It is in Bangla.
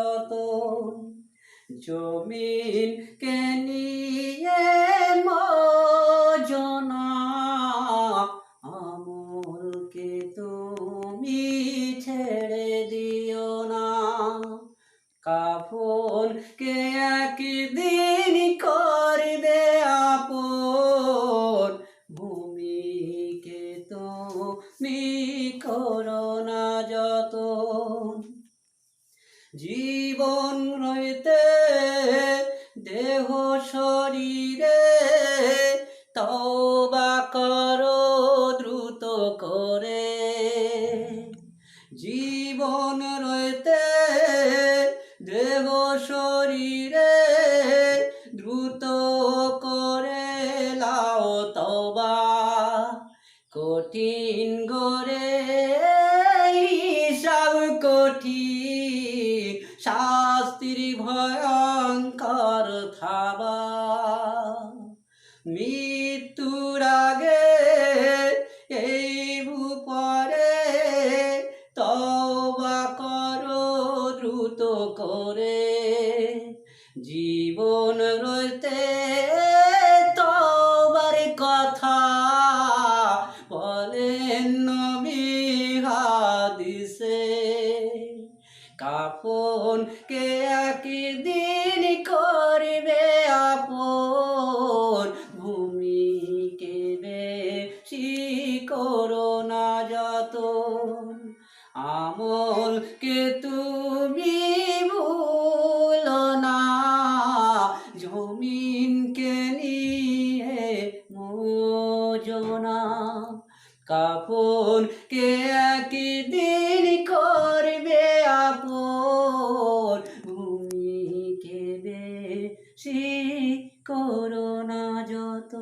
যত জমিন কে নিয়ে মজনা, আমলকে তুমি ছেড়ে দিও না। কাফন কে একদিন করবে আপন, ভূমিকে তুমি করোনা যতন। জীবন রইতে দেহ শরীরে তবা করো দ্রুত করে। জীবন রইতে দেহ শরীরে দ্রুত করে, লাও তবা কঠিন গরে সব কঠিন মৃত্যুর আগে এই ভূপরে তওবা করো দ্রুত করে। জীবন রইতে তবার কথা বলেন নবী হাদিসে। কাফন কে একদিন করবে করোনা যত। যত আমলকে তুমি ভুল না জমিনকে নিয়ে মোজনা কাপন কে একই দিন করবে আপন ভূমিকে বেশি করোনা যত।